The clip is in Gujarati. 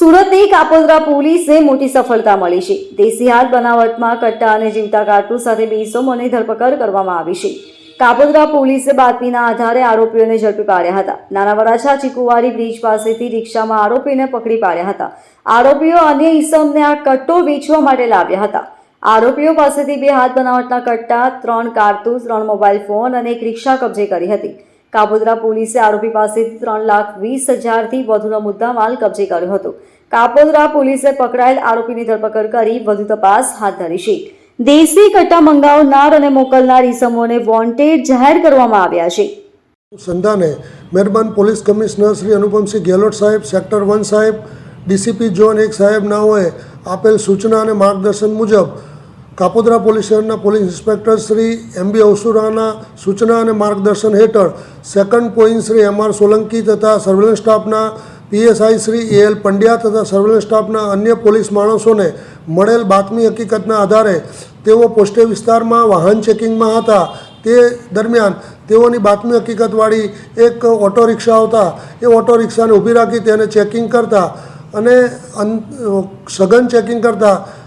સુરતની કાપોદ્રા પોલીસને મોટી સફળતા મળી છે. દેશી હાથ બનાવટમાં કટ્ટા અને જીવતા કારતૂસ સાથે બે ઇસમોની ધરપકડ કરવામાં આવી છે. કાપોદ્રા પોલીસે બાતમીના આધારે આરોપીઓને ઝડપી પાડ્યા હતા. નાના વરાછા ચીકુવાડી બ્રિજ પાસેથી રિક્ષામાં આરોપીને પકડી પાડ્યા હતા. આરોપીઓ અન્ય ઇસમને આ કટ્ટો વેચવા માટે લાવ્યા હતા. આરોપીઓ પાસેથી બે હાથ બનાવટના કટ્ટા, ત્રણ કારતૂસ, ત્રણ મોબાઈલ ફોન અને એક રિક્ષા કબજે કરી હતી. કાપોદ્રા પોલીસે આરોપી પાસેથી ત્રણ લાખ વીસ હજારથી વધુનો મુદ્દામાલ કબજે કર્યો હતો. કાપોદ્રા પોલીસે પકડાયેલ આરોપીની ધરપકડ કરી વધુ તપાસ હાથ ધરી છે. દેશી કટ્ટા મંગાવનાર અને મોકલનાર ઈસમોને વોન્ટેડ જાહેર કરવામાં આવ્યા છે. સંધાને મહેરબાન police commissioner Shri Anupamsinh Gehlot Saheb, sector one Saheb, DCP zone એક સાહેબ નાઓએ આપેલ સૂચના અને માર્ગદર્શન મુજબ કાપોદ્રા પોલીસ શહેરના police inspector Shri M B અવસુરાના સૂચના અને માર્ગદર્શન હેઠળ second point Shri M R Solanki તથા સર્વેલન્સ સ્ટાફના PSI Shri A L Pandya તથા સર્વેલન્સ સ્ટાફના અન્ય પોલીસ માણસોને મળેલ બાતમી હકીકતના આધારે તેઓ પોસ્ટે વિસ્તારમાં વાહન ચેકિંગમાં હતા. તે દરમિયાન તેઓની બાતમી હકીકતવાળી એક ઓટો રિક્ષા આવતા એ ઓટો રિક્ષાને ઊભી રાખી તેને ચેકિંગ કરતા અન- સઘન ચેકિંગ કરતા